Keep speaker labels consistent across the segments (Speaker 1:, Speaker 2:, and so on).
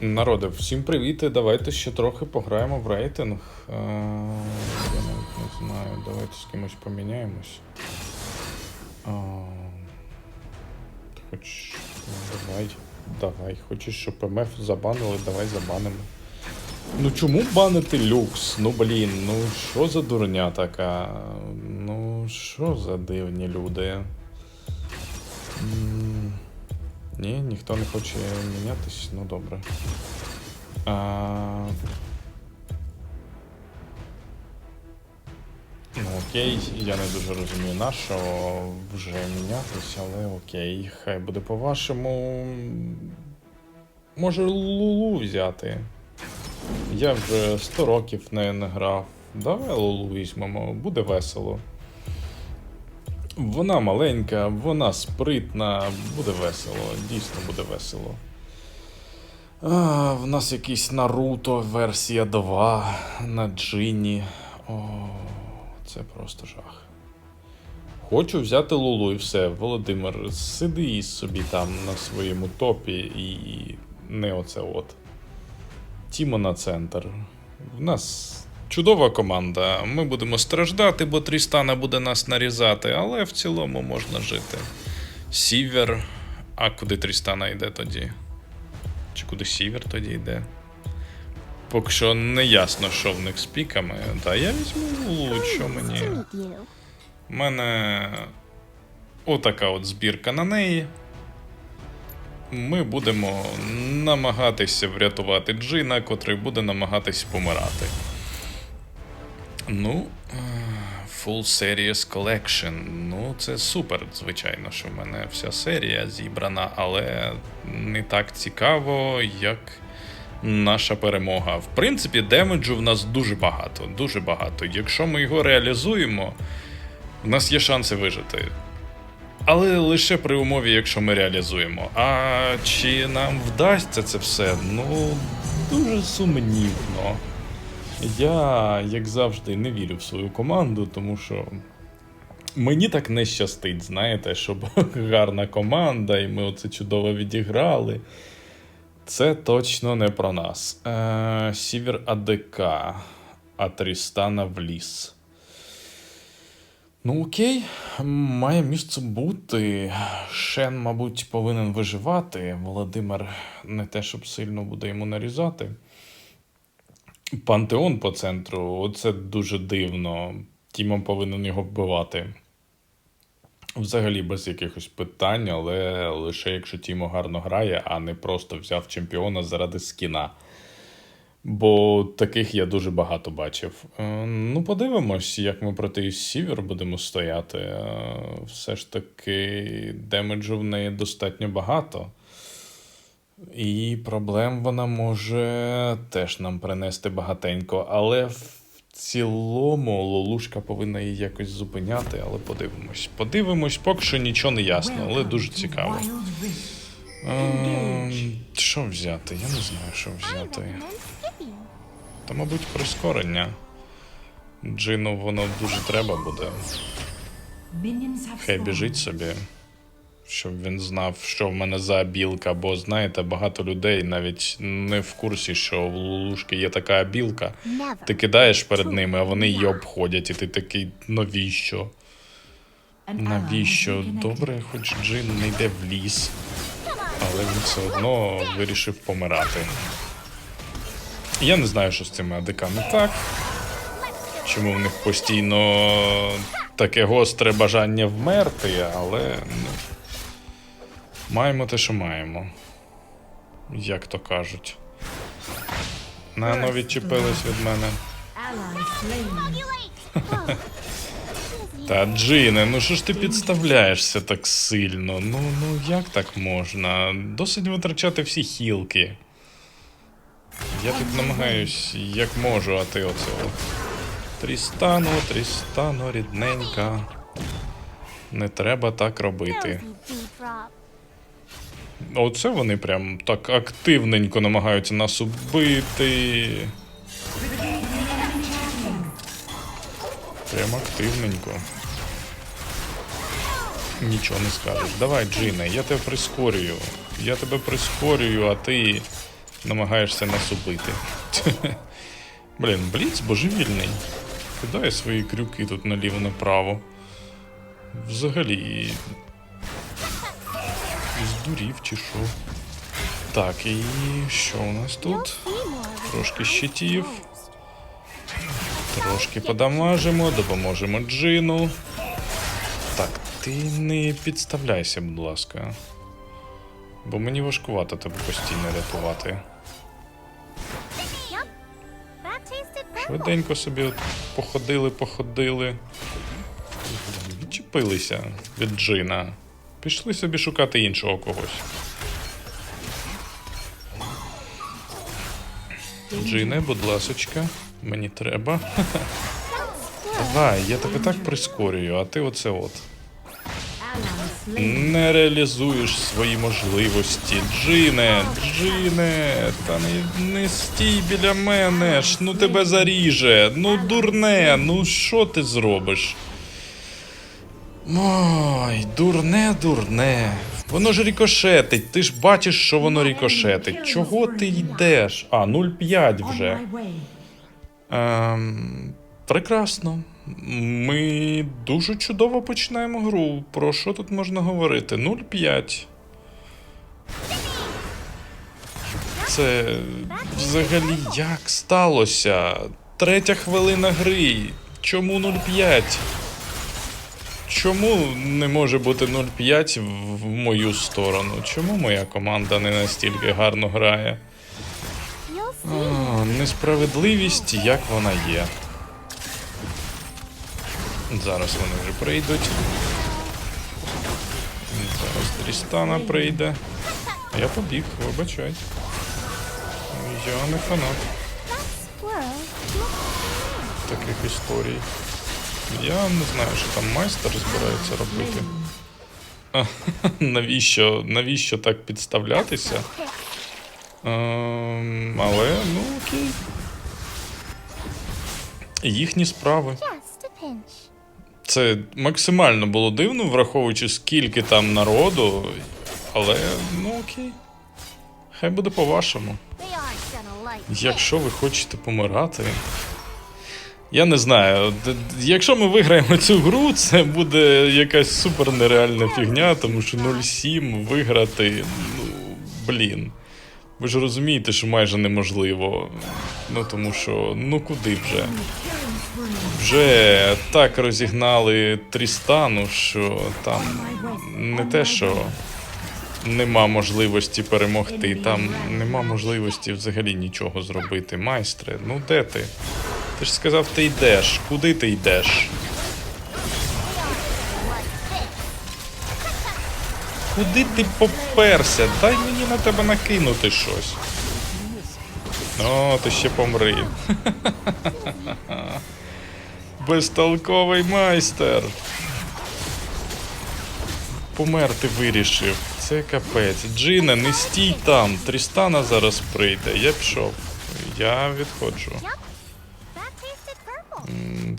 Speaker 1: Народи, всім привіт! Давайте ще трохи пограємо в рейтинг. Е, Я навіть не знаю, давайте з кимось поміняємось. А, Хоч. Давай, давай. Хочеш, щоб МФ забанили, давай забанимо. Ну чому банити люкс? Ну блін, ну що за дурня така? Ну що за дивні люди? Ні, ніхто не хоче мінятись, ну добре. А... Ну окей, я не дуже розумію на що вже мінятись, але окей, хай буде по-вашому. Може Лулу взяти. Я вже 100 років не, не грав. Давай Лулу візьмемо, буде весело. Вона маленька, вона спритна, буде весело, дійсно буде весело. А, в нас якийсь Наруто версія 2 на Джині. О, це просто жах. Хочу взяти Лулу і все. Володимир, сиди собі там на своєму топі і не оце от. Тімо на центр. В нас чудова команда. Ми будемо страждати, бо Трістана буде нас нарізати, але в цілому можна жити. Сівер. А куди Трістана йде тоді? Чи куди Сівер тоді йде? Поки що не ясно, що в них з піками. Та я візьму що мені. У мене отака от збірка на неї. Ми будемо намагатися врятувати Джина, котрий буде намагатись помирати. Ну, е, Full Series Collection. Ну, це супер, звичайно, що в мене вся серія зібрана, але не так цікаво, як наша перемога. В принципі, демеджу в нас дуже багато, дуже багато. Якщо ми його реалізуємо, в нас є шанси вижити. Але лише при умові, якщо ми реалізуємо. А чи нам вдасться це все? Ну, дуже сумнівно. Я, як завжди, не вірю в свою команду, тому що мені так не щастить, знаєте, щоб гарна команда, і ми оце чудово відіграли. Це точно не про нас. Е, Сівер АДК, а Трістана в ліс. Ну, окей, має місце бути. Шен, мабуть, повинен виживати. Володимир не те, щоб сильно буде йому нарізати. Пантеон по центру, оце дуже дивно. Тімо повинен його вбивати. Взагалі без якихось питань, але лише якщо Тімо гарно грає, а не просто взяв чемпіона заради скіна. Бо таких я дуже багато бачив. Е, Ну, подивимось, як ми проти Сівер будемо стояти. Е, Все ж таки, демеджу в неї достатньо багато. І проблем вона може теж нам принести багатенько. Але в цілому Лолушка повинна її якось зупиняти, але подивимось. Подивимось, поки що нічого не ясно, але дуже цікаво. Ем, Що взяти? Я не знаю, що взяти. Та, мабуть, прискорення. Джину воно дуже треба буде. Хай біжить собі. Щоб він знав, що в мене за білка, бо знаєте, багато людей навіть не в курсі, що в Лулушки є така білка. Ти кидаєш перед ними, а вони її обходять, і ти такий, навіщо? Навіщо? Добре, хоч Джин не йде в ліс, але він все одно вирішив помирати. Я не знаю, що з цими не так. Чому в них постійно таке гостре бажання вмерти, але ну, маємо те, що маємо. Як то кажуть. Нано відчепились від мене. Та Джине, ну що ж ти підставляєшся так сильно? Ну, ну як так можна? Досить витрачати всі хілки. Я тут намагаюсь як можу, а ти оце. от. Трістану, Трістану, рідненька. Не треба так робити. Оце вони прям так активненько намагаються нас убити. Прям активненько. Нічого не скажеш. Давай, Джине, я тебе прискорюю. Я тебе прискорюю, а ти намагаєшся нас убити. Блін, бліц божевільний. Кидає свої крюки тут наліво-направо. Взагалі. Здурів чи що. Так, і що у нас тут? Трошки щитів. Трошки подамажимо, допоможемо Джину. Так, ти не підставляйся, будь ласка. Бо мені важкувато тебе постійно рятувати. Швиденько собі походили, походили. Відчепилися від Джина. Пішли собі шукати іншого когось. Джине, будь ласочка, мені треба. Давай, я тебе так прискорюю, а ти оце от. Не реалізуєш свої можливості. Джине, Джине, та не, не стій біля мене ж, ну тебе заріже, ну дурне, ну що ти зробиш? Ой, дурне, дурне. Воно ж рікошетить, ти ж бачиш, що воно рікошетить. Чого ти йдеш? А, 0,5 вже. Ем, прекрасно. Ми дуже чудово починаємо гру. Про що тут можна говорити? 0-5. Це взагалі як сталося? Третя хвилина гри. Чому 0-5? Чому не може бути 0-5 в- мою сторону? Чому моя команда не настільки гарно грає? О, несправедливість, як вона є. Зараз вони вже прийдуть. Зараз Трістана прийде. А Я побіг, вибачай. Я не фанат таких історій. Я не знаю, що там майстер збирається робити. А, навіщо, навіщо так підставлятися? Ем, але, ну окей. Їхні справи. Це максимально було дивно, враховуючи скільки там народу, але ну окей. Хай буде по-вашому. Якщо ви хочете помирати. Я не знаю. Якщо ми виграємо цю гру, це буде якась супер нереальна фігня, тому що 0-7 виграти. Ну, блін. Ви ж розумієте, що майже неможливо. Ну тому що, ну куди вже? Вже так розігнали Трістану, що там не те, що нема можливості перемогти, там нема можливості взагалі нічого зробити. Майстре, ну де ти? Ти ж сказав, ти йдеш. Куди ти йдеш? Куди ти поперся? Дай мені на тебе накинути щось. О, ти ще помри. Безтолковий майстер. Померти вирішив. Це капець. Джина, не стій там. Трістана зараз прийде. Я пішов. Я відходжу.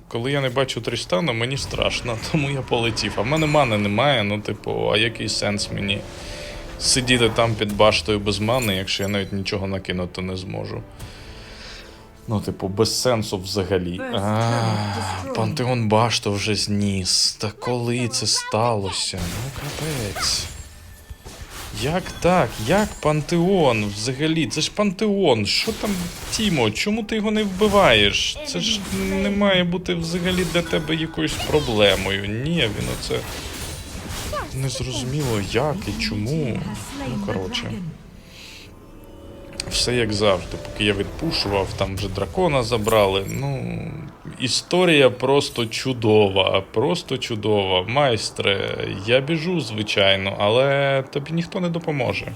Speaker 1: Коли я не бачу Трістана, мені страшно, тому я полетів. А в мене мани немає, ну, типу, а який сенс мені сидіти там під баштою без мани, якщо я навіть нічого накинути не зможу. Ну, типу, без сенсу взагалі. А, Пантеон башту вже зніс. Та коли це сталося? Ну, капець. Як так? Як пантеон взагалі? Це ж пантеон. Що там, Тімо? Чому ти його не вбиваєш? Це ж не має бути взагалі для тебе якоюсь проблемою. Ні, він оце Незрозуміло як і чому. Ну, коротше. Все як завжди. Поки я відпушував, там вже дракона забрали. Ну, історія просто чудова, просто чудова. Майстре, я біжу, звичайно, але тобі ніхто не допоможе.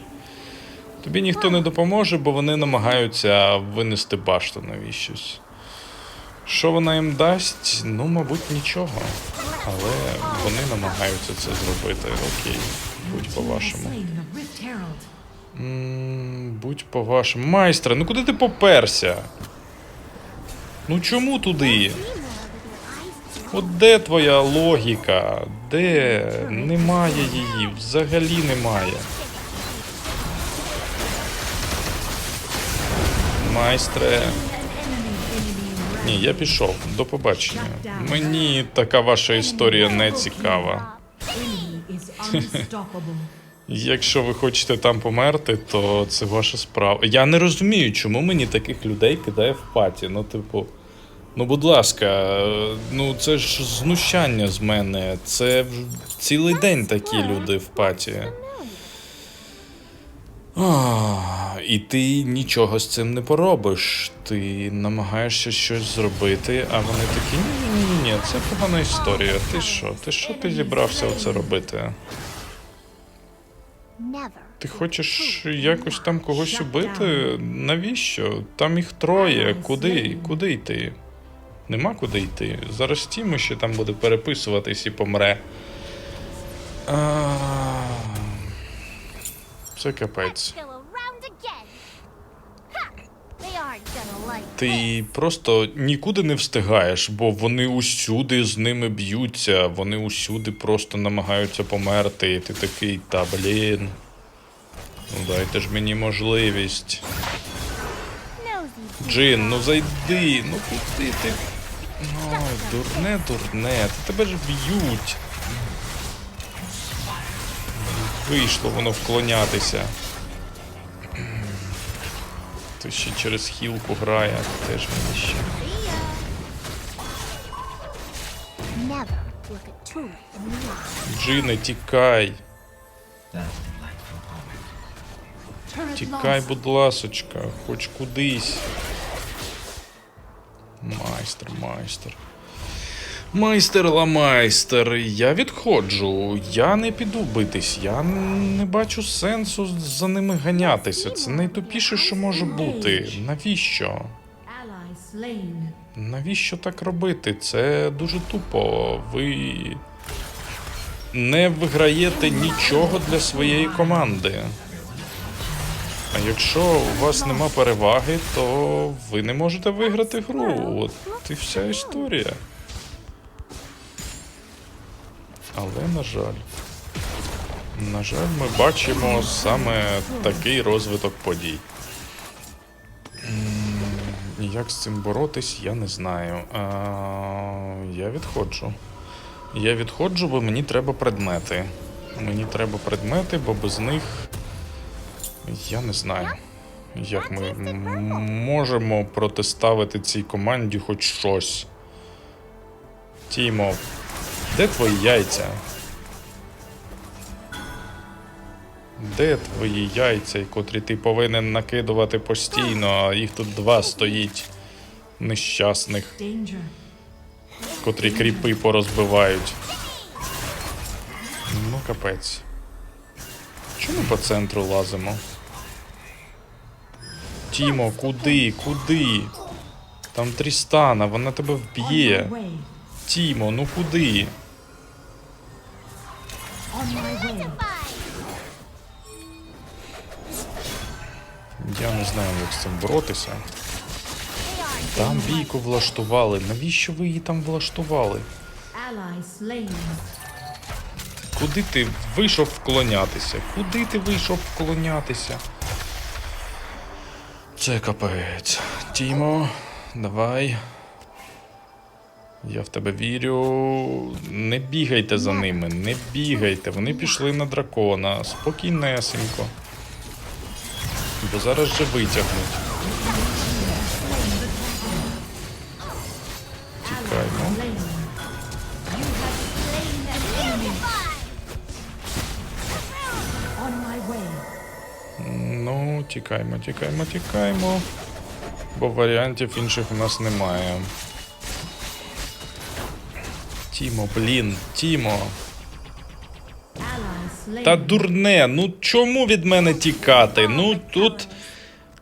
Speaker 1: Тобі ніхто не допоможе, бо вони намагаються винести башту навіщось. Що вона їм дасть? Ну, мабуть, нічого. Але вони намагаються це зробити. Окей, будь по-вашому. Будь по-вашому. Майстре, ну куди ти поперся? Ну чому туди? От де твоя логіка? Де? Немає її, взагалі немає. майстре. Ні, я пішов. До побачення. Мені така ваша історія не цікава. Якщо ви хочете там померти, то це ваша справа. Я не розумію, чому мені таких людей кидає в паті. Ну, типу, ну, будь ласка, ну це ж знущання з мене. Це цілий день такі люди в паті. А, і ти нічого з цим не поробиш. Ти намагаєшся щось зробити, а вони такі ні, ні, ні, це погана історія. Ти що? Ти що ти зібрався оце робити? Ти хочеш якось там когось убити? Навіщо? Там їх троє. Куди? Куди йти? Нема куди йти. Зараз Тімо ще там буде переписуватись і помре. А... Це капець. Ти просто нікуди не встигаєш, бо вони усюди з ними б'ються, вони усюди просто намагаються померти. І ти такий, та блін. Ну дайте ж мені можливість. Джин, ну зайди, ну куди ти? Ой, дурне, дурне, тебе ж б'ють. Вийшло воно вклонятися. То ще через хілку грає, теж мені ще. Джине, тікай. Тікай, будь ласочка, хоч кудись. Майстер, майстер. Майстер ламайстер, я відходжу. Я не піду битись. Я не бачу сенсу за ними ганятися. Це найтупіше, що може бути. Навіщо? Навіщо так робити? Це дуже тупо. Ви не виграєте нічого для своєї команди. А якщо у вас нема переваги, то ви не можете виграти гру. От і вся історія. Але, на жаль. На жаль, ми бачимо саме такий розвиток подій. Як з цим боротись, я не знаю. А, я відходжу. Я відходжу, бо мені треба предмети. Мені треба предмети, бо без них я не знаю. Як ми можемо протиставити цій команді хоч щось. Тімо, де твої яйця? Де твої яйця, котрі ти повинен накидувати постійно, а їх тут два стоїть нещасних, котрі кріпи порозбивають. Ну, капець. Чому по центру лазимо? Тімо, куди? Куди? Там Трістана, вона тебе вб'є. Тімо, ну куди? Я не знаю, як з цим боротися. Там бійку влаштували. Навіщо ви її там влаштували? Куди ти вийшов вклонятися? Куди ти вийшов вклонятися? Це капець. Тімо, давай. Я в тебе вірю. Не бігайте за ними, не бігайте. Вони пішли на дракона. Спокійнесенько. Бо зараз же витягнуть.
Speaker 2: My way.
Speaker 1: Ну, тікаймо, тікаймо, тікаймо. Бо варіантів інших у нас немає. Тімо, блін, Тімо. Та дурне, ну чому від мене тікати? Ну тут.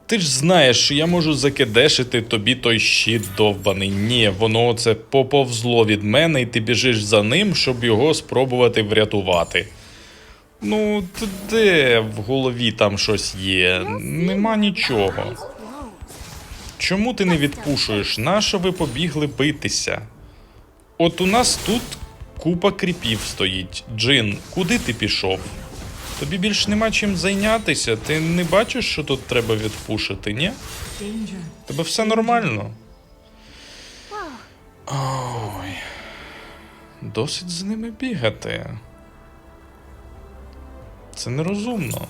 Speaker 1: Ти ж знаєш, що я можу закидешити тобі той щит довбаний. Ні, воно це поповзло від мене, і ти біжиш за ним, щоб його спробувати врятувати. Ну, де в голові там щось є? Нема нічого. Чому ти не відпушуєш? Нащо ви побігли битися? От у нас тут купа кріпів стоїть. Джин, куди ти пішов? Тобі більш нема чим зайнятися. Ти не бачиш, що тут треба відпушити, ні? Тебе все нормально. Ой. Досить з ними бігати. Це нерозумно.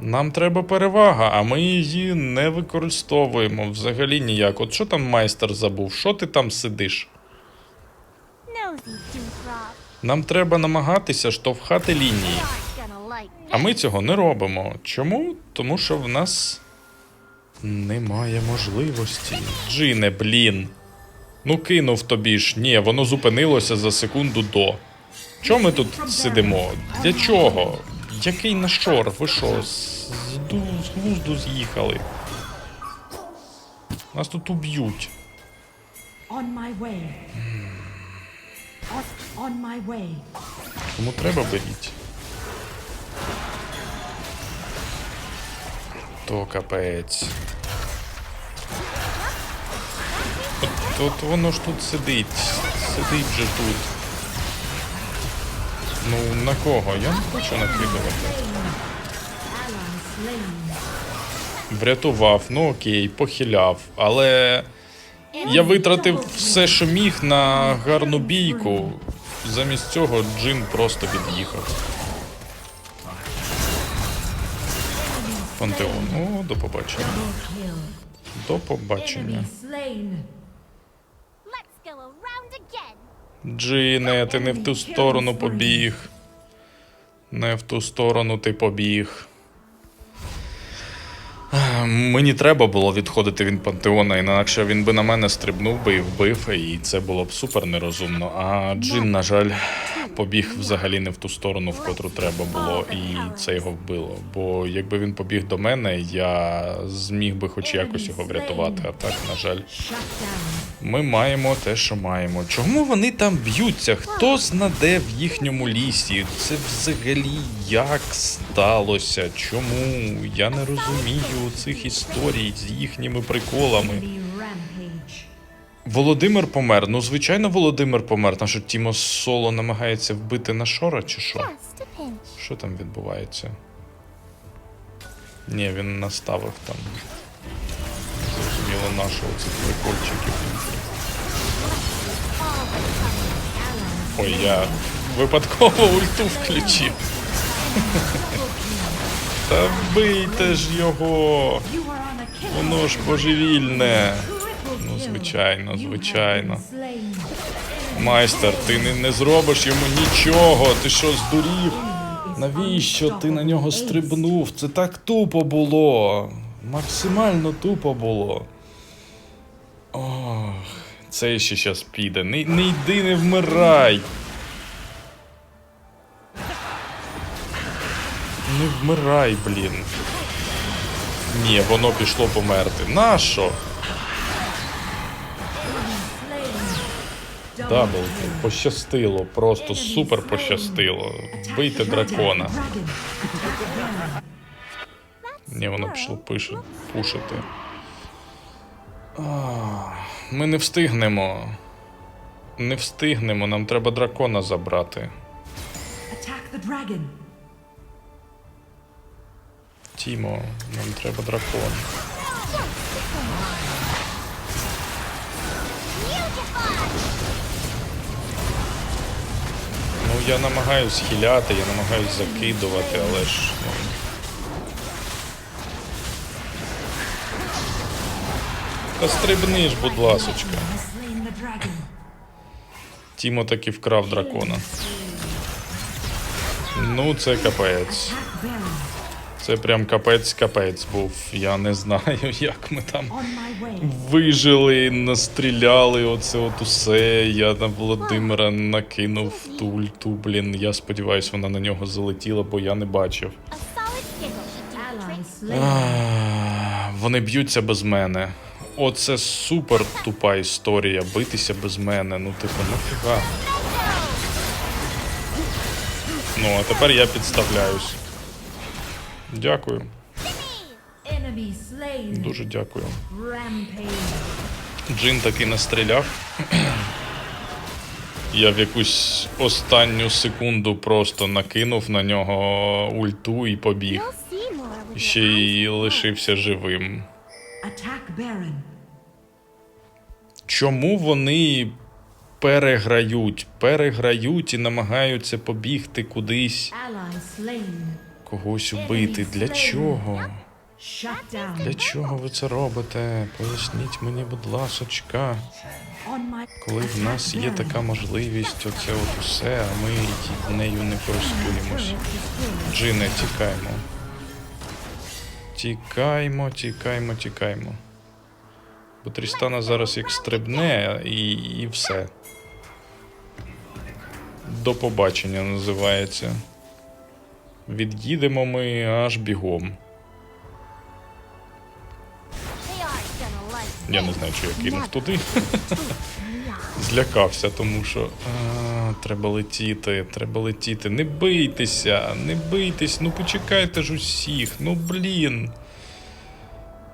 Speaker 1: Нам треба перевага, а ми її не використовуємо взагалі ніяк. От що там майстер забув? Що ти там сидиш? Нам треба намагатися штовхати лінії. А ми цього не робимо. Чому? Тому що в нас немає можливості. Джине, блін. Ну кинув тобі ж. Ні, воно зупинилося за секунду до. Чому ми тут сидимо? Для чого? Який нашор? Ви що, з, з ду- з глузду з'їхали? Нас тут уб'ють. Тому треба беріть. То капець. От, от воно ж тут сидить. Сидить же тут. Ну, на кого? Я не хочу накидувати. Врятував, ну окей, похиляв, але я витратив все, що міг на гарну бійку. Замість цього Джин просто від'їхав. Пантеон. О, до побачення. До побачення. Джине, ти не в ту сторону побіг. Не в ту сторону ти побіг. Мені треба було відходити від пантеона, інакше він би на мене стрибнув би і вбив, і це було б супер нерозумно. А Джин, на жаль, побіг взагалі не в ту сторону, в котру треба було, і це його вбило. Бо якби він побіг до мене, я зміг би хоч якось його врятувати. А так, на жаль. Ми маємо те, що маємо. Чому вони там б'ються? Хто знаде в їхньому лісі? Це взагалі як сталося? Чому? Я не розумію цих історій з їхніми приколами. Володимир помер. Ну, звичайно, Володимир помер. Там що Тімо Соло намагається вбити на Шора чи що? Що там відбувається? Ні, він наставив там. Зрозуміло, нашого цих прикольчиків. Ой, я випадково ульту включив. Та вбийте ж його! Воно ж божевільне. Ну, звичайно, звичайно. Майстер, ти не, не зробиш йому нічого. Ти що, здурів? Навіщо ти на нього стрибнув? Це так тупо було. Максимально тупо було. Ох, це ще щас піде. Не, не йди, не вмирай. Не вмирай, блін. Ні, воно пішло померти. Нащо? Дабл. Пощастило, просто супер пощастило. Вбийте дракона. Ні, воно пішло пише, пушити. Ми не встигнемо. Не встигнемо, нам треба дракона забрати. Тімо, нам треба дракон. Ну, я намагаюсь хиляти, я намагаюсь закидувати, але ж. Та стрибни ж, будь ласочка. Тімо таки вкрав дракона. Ну, це капець. Це прям капець-капець був. Я не знаю, як ми там вижили, настріляли оце от усе. Я на Володимира накинув ту ульту, блін. Я сподіваюся, вона на нього залетіла, бо я не бачив. А, Вони б'ються без мене. Оце супер тупа історія. Битися без мене. Ну, типу, нафіга. Ну, а тепер я підставляюсь. Дякую. Дуже дякую. Джин таки настріляв. Я в якусь останню секунду просто накинув на нього ульту і побіг. Ще й лишився живим.
Speaker 2: Attack Baron.
Speaker 1: Чому вони переграють, переграють і намагаються побігти кудись, когось вбити? Для чого? Для чого ви це робите? Поясніть мені, будь ласочка. Коли в нас є така можливість, оце от усе, а ми нею не користуємось. Джине, тікаймо. Тікаймо, тікаймо, тікаймо. Бо Трістана зараз як стрибне і, і все. До побачення називається. Від'їдемо ми аж бігом. Я не знаю, чи я кинув туди. Злякався, тому що а, треба летіти, треба летіти. Не бийтеся, не бийтесь, ну почекайте ж усіх, ну блін.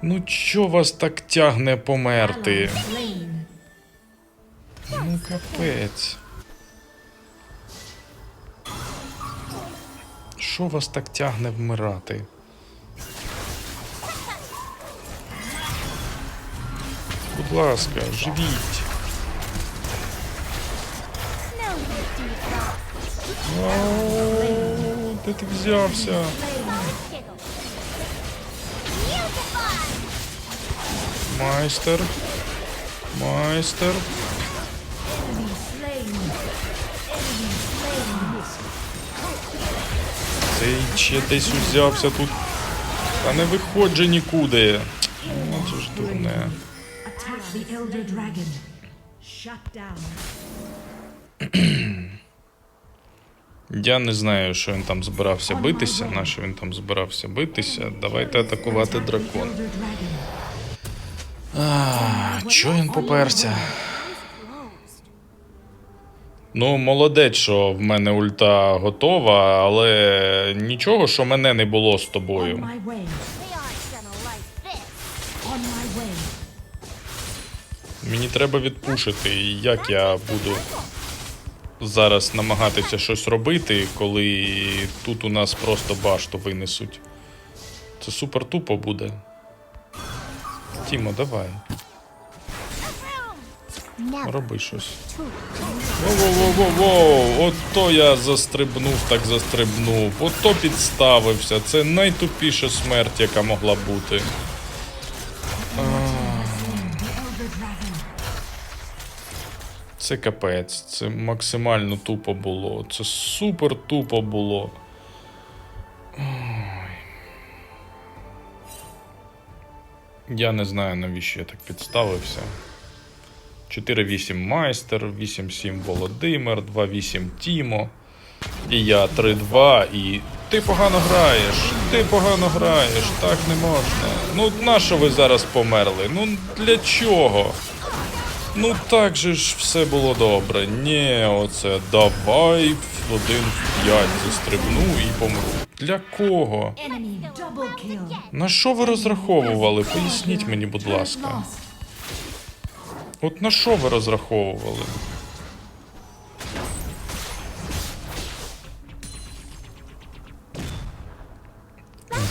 Speaker 1: Ну чо вас так тягне померти? Ну капець. Що вас так тягне вмирати? Будь ласка, живіть. Ау, Де ти взявся? Майстер. Майстер. Цей ще десь узявся тут. Та не виходь же нікуди. Ну, це ж дурне. Я не знаю, що він там збирався битися, на що він там збирався битися. Давайте атакувати
Speaker 2: Attack
Speaker 1: А, чого він поперся? Ну, молодець, що в мене ульта готова, але нічого, що мене не було з тобою. Мені треба відпушити, як я буду зараз намагатися щось робити, коли тут у нас просто башту винесуть. Це супер тупо буде. Тімо, давай, роби щось. Воу-воу-воу-воу, ото я застрибнув, так застрибнув. Ото підставився. Це найтупіша смерть, яка могла бути. Це капець, це максимально тупо було. Це супер тупо було. Я не знаю, навіщо я так підставився. 4-8 майстер, 8-7 Володимир, 2-8 Тімо. І я 3-2 і. Ти погано граєш, ти погано граєш, так не можна. Ну, нащо ви зараз померли? Ну для чого? Ну так же ж все було добре. Ні, оце давай один в п'ять застрибну і помру. Для кого? На що ви розраховували? Поясніть мені, будь ласка. От на що ви розраховували?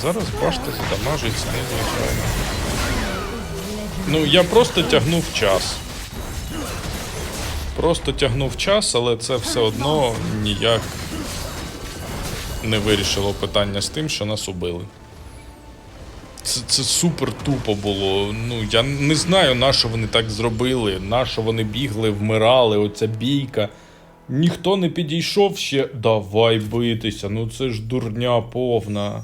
Speaker 1: Зараз башта задамажить знизу звичайно. Ну, я просто тягнув час. Просто тягнув час, але це все одно ніяк не вирішило питання з тим, що нас убили. Це, це супер тупо було. Ну я не знаю, на що вони так зробили, на що вони бігли, вмирали, оця бійка. Ніхто не підійшов ще. Давай битися, ну це ж дурня повна.